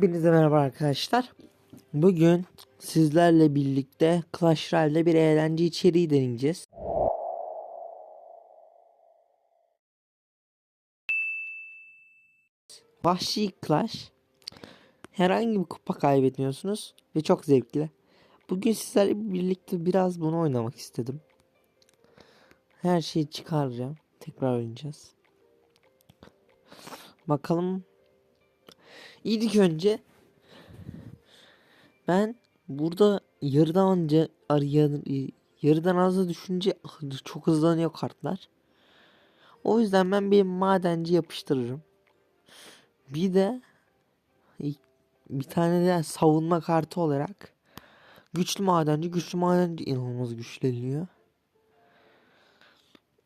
Hepinize merhaba arkadaşlar. Bugün sizlerle birlikte Clash Royale'de bir eğlence içeriği deneyeceğiz. Vahşi Clash. Herhangi bir kupa kaybetmiyorsunuz ve çok zevkli. Bugün sizlerle birlikte biraz bunu oynamak istedim. Her şeyi çıkaracağım. Tekrar oynayacağız. Bakalım İlk önce ben burada yarıdan önce arayan yarıdan az düşünce çok hızlanıyor kartlar. O yüzden ben bir madenci yapıştırırım. Bir de bir tane de savunma kartı olarak güçlü madenci güçlü madenci inanılmaz güçleniyor.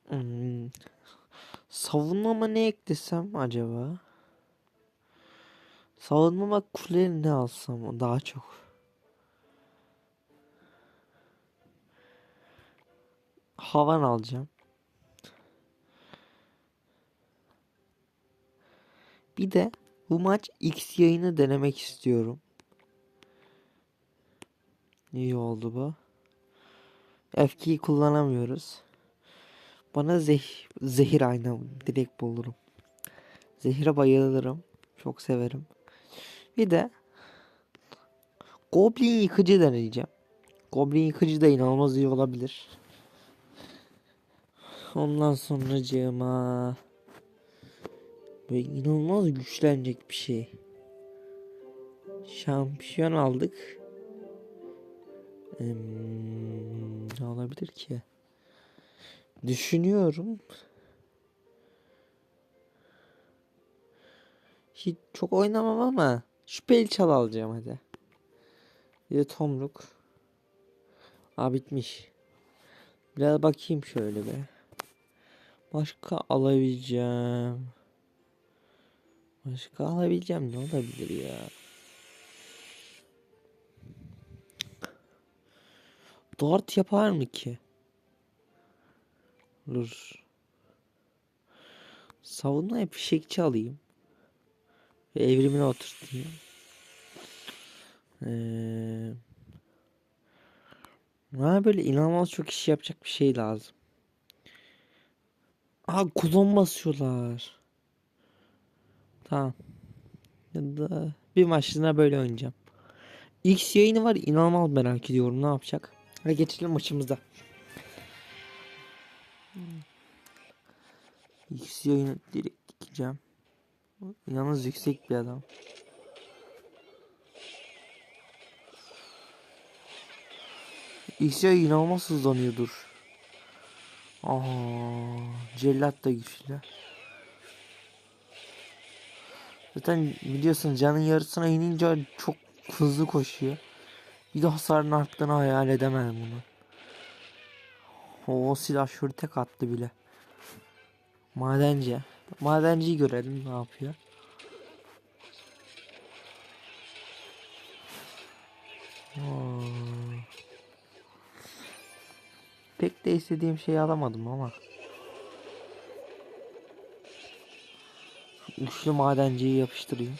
Hmm. Savunmama ne eklesem acaba? Savunma kuleleri ne alsam daha çok. Havan alacağım. Bir de bu maç X yayını denemek istiyorum. İyi oldu bu. Fk'yi kullanamıyoruz. Bana zeh zehir ayna direkt bulurum. Zehire bayılırım. Çok severim. Bir de Goblin yıkıcı deneyeceğim. Goblin yıkıcı da inanılmaz iyi olabilir. Ondan sonra cığıma böyle inanılmaz güçlenecek bir şey. Şampiyon aldık. Ne olabilir ki? Düşünüyorum. Hiç çok oynamam ama şüpheli çal alacağım hadi. Bir de tomruk. Aa bitmiş. Biraz bakayım şöyle be. Başka alabileceğim. Başka alabileceğim ne olabilir ya? Dart yapar mı ki? Dur. Savunma fişekçi alayım. Ve evrimine oturtayım. Ee, bana böyle inanılmaz çok iş yapacak bir şey lazım. Aa kulon basıyorlar. Tamam. Ya da bir maçlığına böyle oynayacağım. X yayını var inanılmaz merak ediyorum ne yapacak. Hadi geçelim maçımıza. X yayını direkt dikeceğim. Yalnız yüksek bir adam. X-Ray inanılmaz hızlanıyordur. Aha, cellat da güçlü. Zaten biliyorsun canın yarısına inince çok hızlı koşuyor. Bir de hasarın arttığını hayal edemem bunu. O silah şöyle tek attı bile. Madenci. Madenciyi görelim ne yapıyor. Hmm. Pek de istediğim şeyi alamadım ama. Üçlü madenciyi yapıştırayım.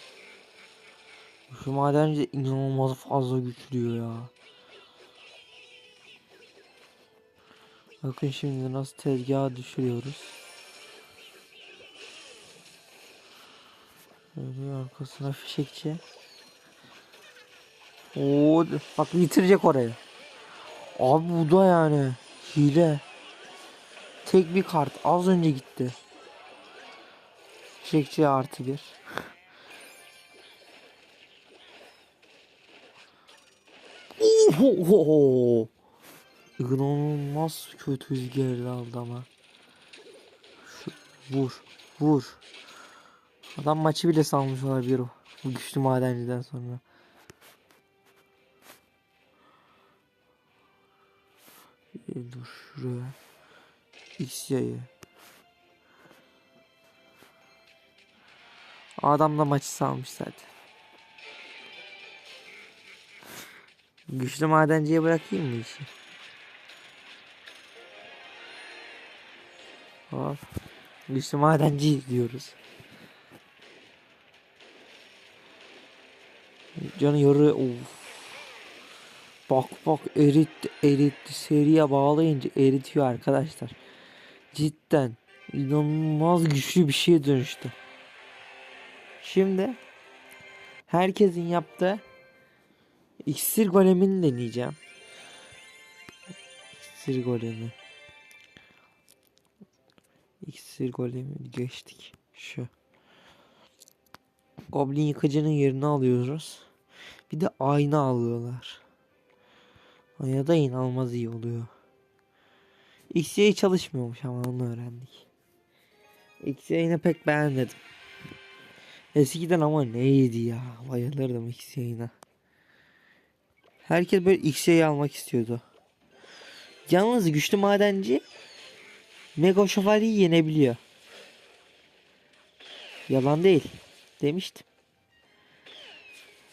Üçlü madenci inanılmaz fazla güçlü ya. Bakın şimdi nasıl tezgaha düşürüyoruz. Böyle arkasına fişekçi. Oo, bak bitirecek orayı. Abi bu da yani hile. Tek bir kart az önce gitti. Fişekçi artı bir. Oho! İnanılmaz kötü rüzgar aldı ama. Şu, vur, vur. Adam maçı bile salmış olabilir o. Bu güçlü madenciden sonra. Ee, dur şuraya. X yayı. Adam da maçı salmış zaten. Güçlü madenciye bırakayım mı işi? Hop. Güçlü madenci diyoruz. Canı yarı of. Bak bak eritti eritti seriye bağlayınca eritiyor arkadaşlar. Cidden inanılmaz güçlü bir şeye dönüştü. Şimdi herkesin yaptığı iksir golemini deneyeceğim. İksir golemi. İksir golemi geçtik. Şu. Goblin yıkıcının yerini alıyoruz. Bir de ayna alıyorlar. Ayna da inanılmaz iyi oluyor. XY çalışmıyormuş ama onu öğrendik. XY'ini pek beğenmedim. Eskiden ama neydi ya. Bayılırdım XY'ine. Herkes böyle XY'yi almak istiyordu. Yalnız güçlü madenci Mega Şövalyeyi yenebiliyor. Yalan değil. Demiştim.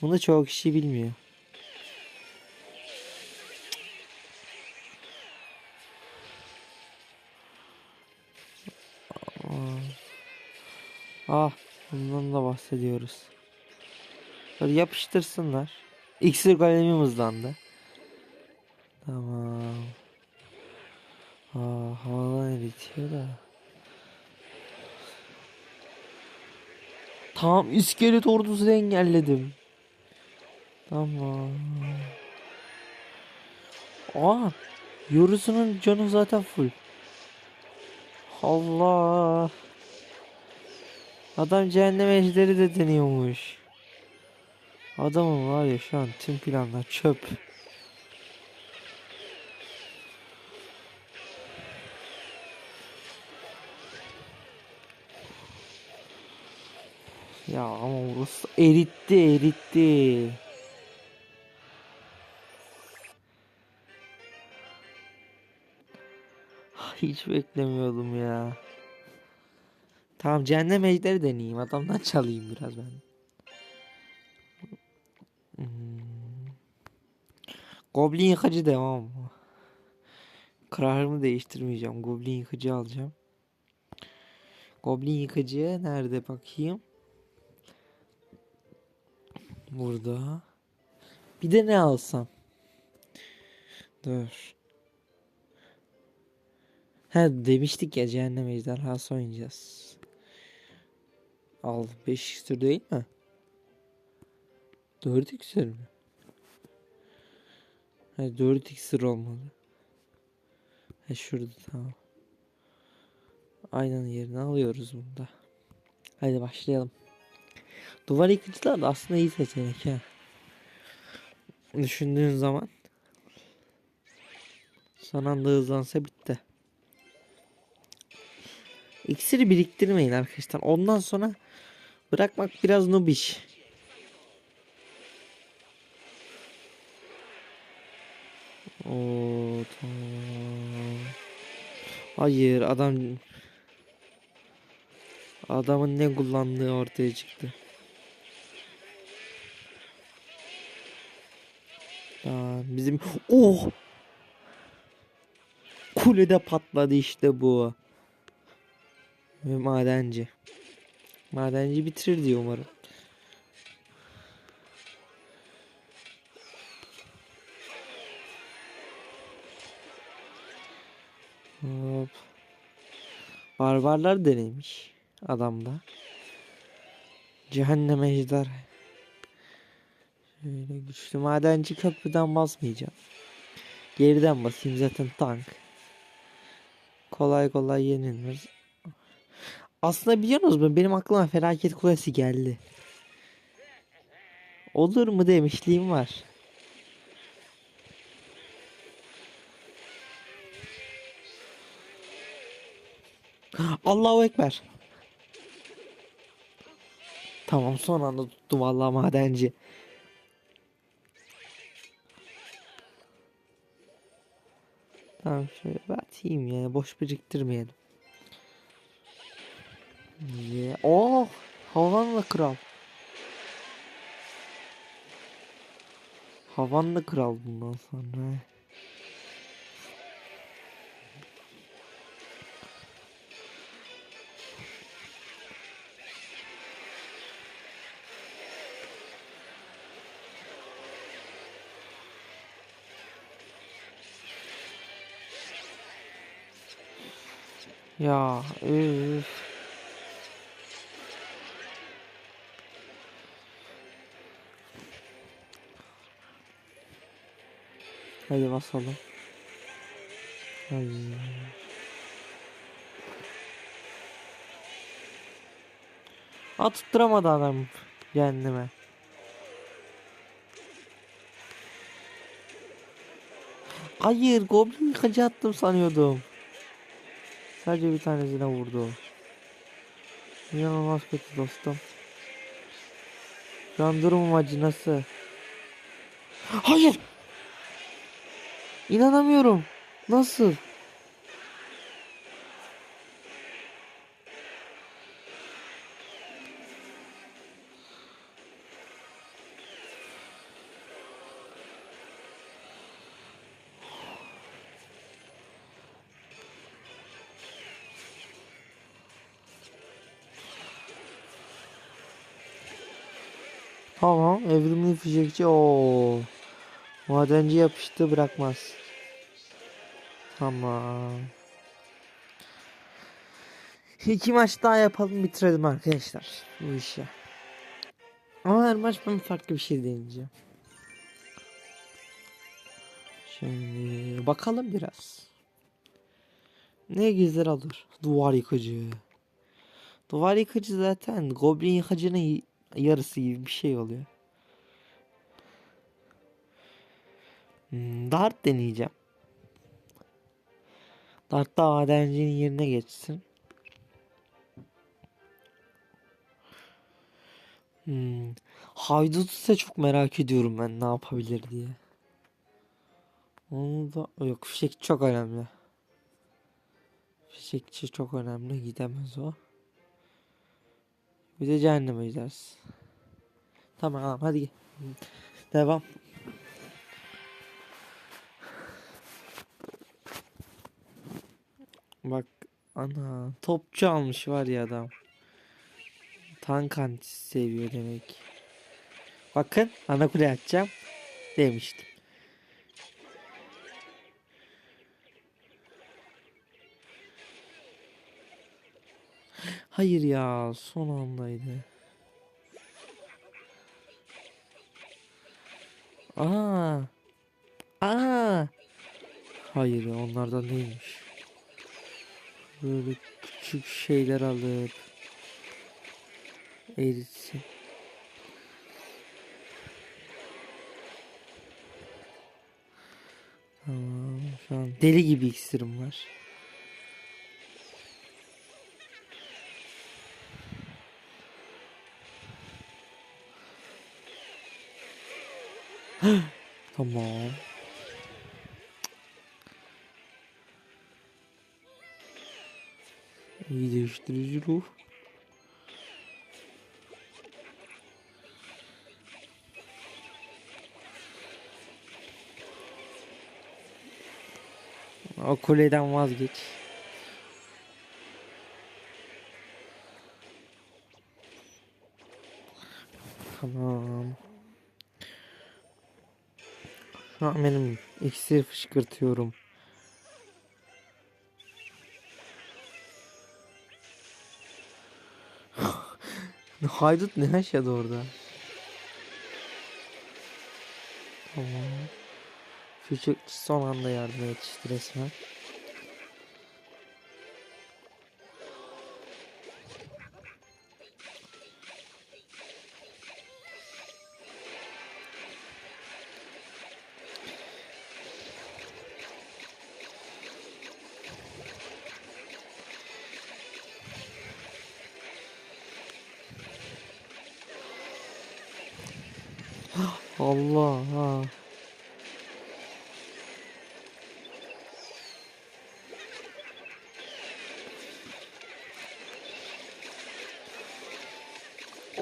Bunu çoğu kişi bilmiyor. Ah, bundan da bahsediyoruz. Böyle yapıştırsınlar. İksir kalemim hızlandı. Tamam. Aa, havadan eritiyor da. Tamam iskelet ordusunu engelledim. Tamam. Aa, yorusunun canı zaten full. Allah. Adam cehennem ejderi de deniyormuş. Adamın var ya şu an tüm planlar çöp. Ya ama orası eritti eritti. Hiç beklemiyordum ya. Tamam cehennem ejderi deneyeyim. Adamdan çalayım biraz ben. Hmm. Goblin yıkıcı devam mı? Kararımı değiştirmeyeceğim. Goblin yıkıcı alacağım. Goblin yıkıcı nerede bakayım? Burada. Bir de ne alsam? Dur. Ha demiştik ya cehennem ejderhası oynayacağız. Al 5 iksir değil mi? 4 iksir mi? Ha 4 iksir olmalı. Ha şurada tamam. Aynen yerini alıyoruz bunda. Hadi başlayalım. Duvar yıkıcılar da aslında iyi seçenek ha. Düşündüğün zaman. Son anda hızlansa bitti. İksiri biriktirmeyin arkadaşlar. Ondan sonra bırakmak biraz nubiş. Tamam. Hayır adam adamın ne kullandığı ortaya çıktı. Aa, bizim oh kulede patladı işte bu. Ve madenci. Madenci bitirir diyor umarım. Hop. Barbarlar deneymiş adamda. Cehennem ejder. Şöyle güçlü madenci köprüden basmayacağım. Geriden basayım zaten tank. Kolay kolay yenilmez. Aslında biliyorsunuz mu benim aklıma felaket kulesi geldi. Olur mu demişliğim var. Allahu Ekber. Tamam son anda tuttum Allah madenci. Tamam şöyle atayım ya boş biriktirmeyelim. Niye? Oh! Havanlı kral. Havanlı kral bundan sonra. Ya üf. Hadi basalım. Ay. Aa tutturamadı adam kendime. Hayır, goblin yıkıcı attım sanıyordum. Sadece bir tanesine vurdu. İnanılmaz kötü dostum. Şu an durumum acı? Hayır! İnanamıyorum. Nasıl? Tamam, evrimli fişekçi. Oo. Madenci yapıştı bırakmaz. Tamam. İki maç daha yapalım bitirelim arkadaşlar bu işi. Ama her maç ben farklı bir şey deneyeceğim. Şimdi bakalım biraz. Ne güzel olur. Duvar yıkıcı. Duvar yıkıcı zaten goblin yıkıcının yarısı gibi bir şey oluyor. Hmm, dart deneyeceğim. Dart da madencinin yerine geçsin. Hmm. Haydut ise çok merak ediyorum ben ne yapabilir diye. Onu da yok fişek çok önemli. Fişekçi çok önemli gidemez o. Bir de cehenneme gideriz. Tamam hadi devam. Bak ana topçu almış var ya adam. Tank antisi seviyor demek. Bakın ana kule atacağım demiştim. Hayır ya son andaydı. Aa. Aa. Hayır onlardan değilmiş. Böyle küçük şeyler alıp eritsin. Tamam şu an deli gibi iksirim var. Tamam. İyi değiştirici ruh. O kuleden vazgeç. Tamam. Şu an benim iksir fışkırtıyorum. Haydut ne yaşadı orada? Tamam. Küçük son anda yardım yetişti resmen. Allah ha.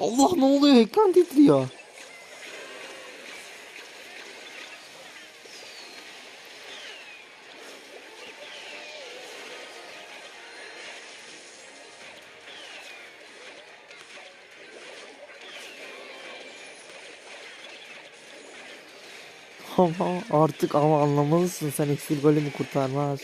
Allah ne oluyor? Ekran titriyor. Ama artık ama anlamalısın sen eksil golümü kurtarmaz.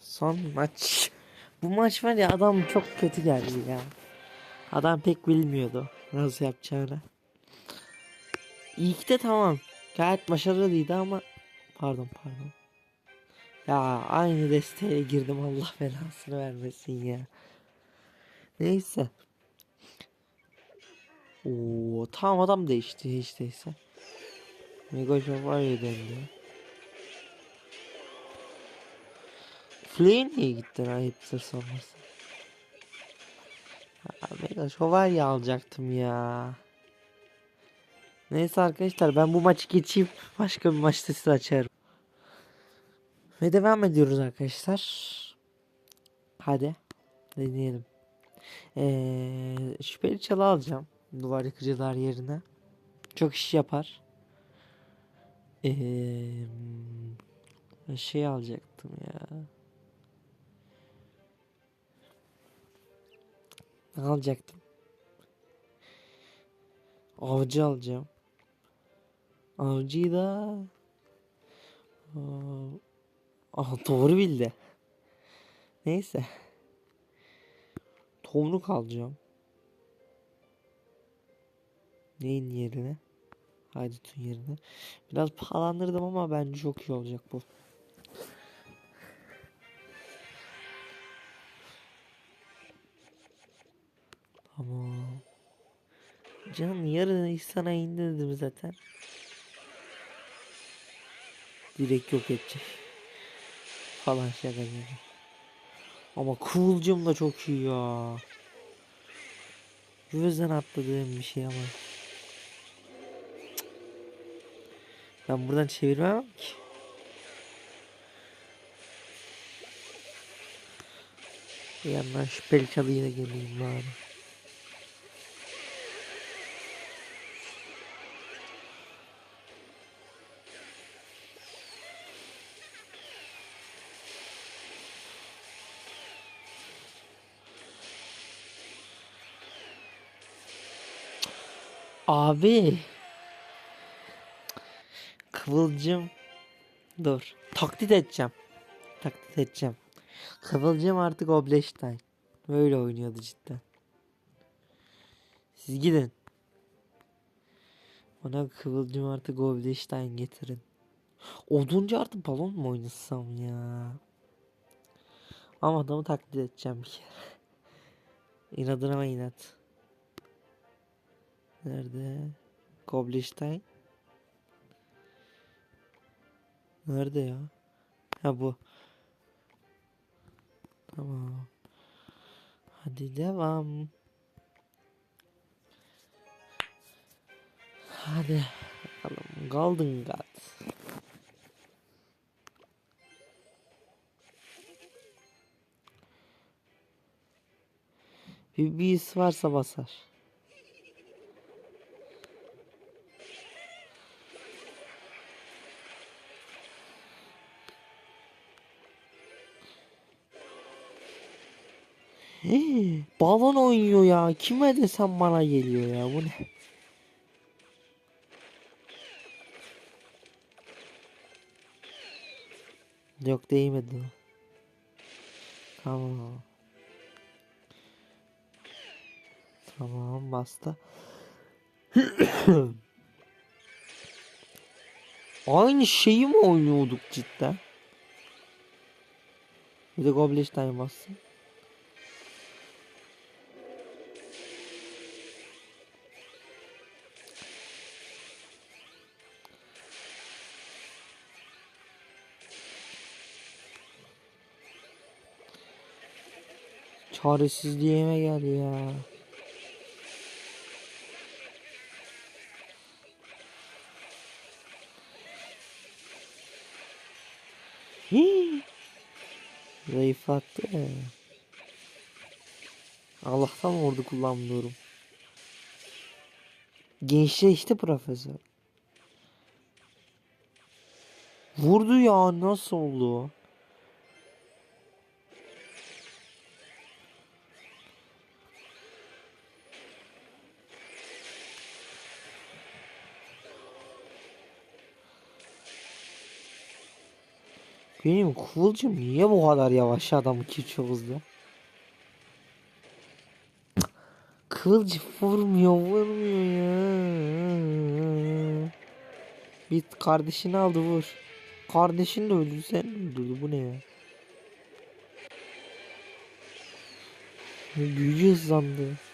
Son maç. Bu maç var ya adam çok kötü geldi ya. Adam pek bilmiyordu nasıl yapacağını. İlk de tamam. Gayet başarılıydı ama pardon pardon. Ya aynı desteğe girdim Allah belasını vermesin ya. Neyse. Oo tamam adam değişti hiç değilse. Mega Jovarya döndü. Flame niye gittin ayıptır sorması. Ya, Mega Şövalye alacaktım ya. Neyse arkadaşlar ben bu maçı geçeyim. Başka bir maçta size açarım. Ve devam ediyoruz arkadaşlar. Hadi. Deneyelim. Ee, şüpheli çalı alacağım. Duvar yıkıcılar yerine. Çok iş yapar. Ee, şey alacaktım ya. Ne alacaktım? Avcı alacağım. Avcıyı da Aa, Aa, doğru bildi. Neyse. Tomruk alacağım. Neyin yerine? Haydut'un yerine. Biraz pahalandırdım ama bence çok iyi olacak bu. Tamam. Canım yarın sana indi dedim zaten. Direkt yok edecek. Falan şaka gibi. Ama kıvılcım da çok iyi ya. Bu yüzden atladığım bir şey ama. Ben buradan çevirmem ki. Bir yandan şüpheli çalıyla geleyim bari. Abi. Kıvılcım. Dur. Taklit edeceğim. Taklit edeceğim. Kıvılcım artık Obleştayn. Böyle oynuyordu cidden. Siz gidin. Bana Kıvılcım artık Obleştayn getirin. Oduncu artık balon mu oynasam ya? Ama adamı taklit edeceğim bir kere. İnadına inat. Nerede? Goblestein. Nerede ya? Ha bu. Tamam. Hadi devam. Hadi bakalım. Golden God. Bir bis varsa basar. Hii, balon oynuyor ya. Kime desem bana geliyor ya. Bu ne? Yok değmedi. Tamam. Tamam bastı. Aynı şeyi mi oynuyorduk cidden? Bir de Goblestein bassın. Çaresizliğime gel ya. Hii. Zayıflattı. Allah'tan ordu kullanmıyorum. Gençleşti profesör. Vurdu ya nasıl oldu? Benim kıvılcım niye bu kadar yavaş adamı çok hızlı? Kıvılcım vurmuyor vurmuyor ya. Bir kardeşini aldı vur. Kardeşini de öldürdü sen öldürdü bu ne ya? Büyücü hızlandı.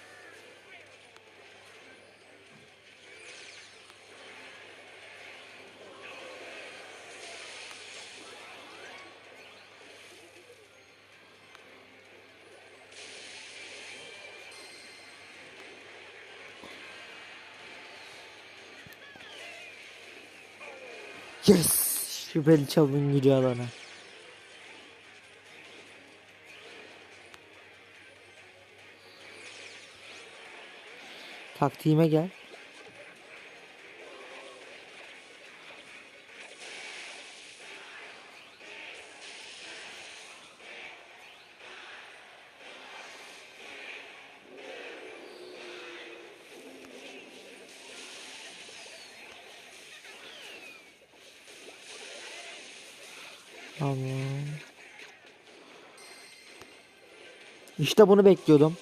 Yes! Şüpheli çabuk giriyor alana. Taktiğime gel. İşte bunu bekliyordum.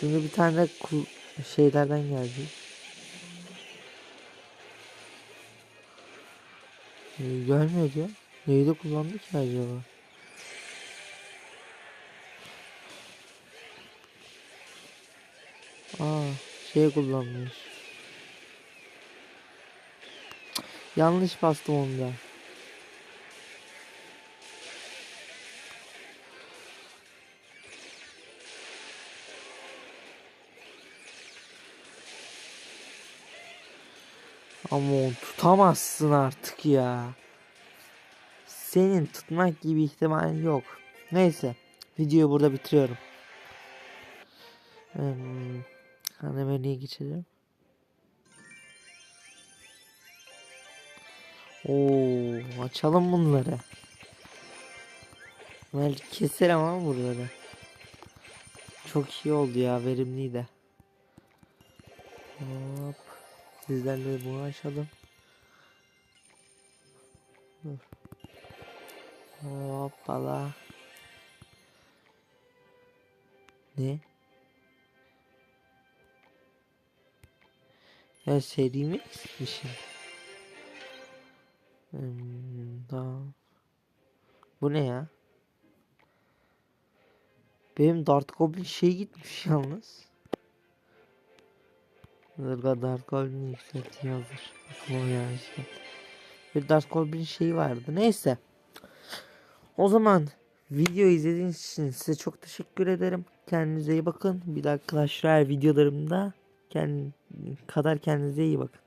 Şimdi bir tane şeylerden geldi. Ee, gelmedi. Neyi de kullandı ki acaba? Aa, şey kullanmış. Yanlış bastım onda. Ama onu tutamazsın artık ya. Senin tutmak gibi ihtimalin yok. Neyse. Videoyu burada bitiriyorum. Hmm, Kanemeliğe geçelim. Oo, açalım bunları. Belki keserim ama buraları. Çok iyi oldu ya verimliydi. Sizlerle bunu açalım. Dur. Hoppala. Ne? Ya serimi eksilmişim. Hmm, tamam. Bu ne ya? Benim Dart Goblin şey gitmiş yalnız. Zırga Dark Goblin'i yükselteyim hazır. Aklıma işte. Bir Dark Goblin şeyi vardı. Neyse. O zaman video izlediğiniz için size çok teşekkür ederim. Kendinize iyi bakın. Bir daha Clash Royale videolarımda kend kadar kendinize iyi bakın.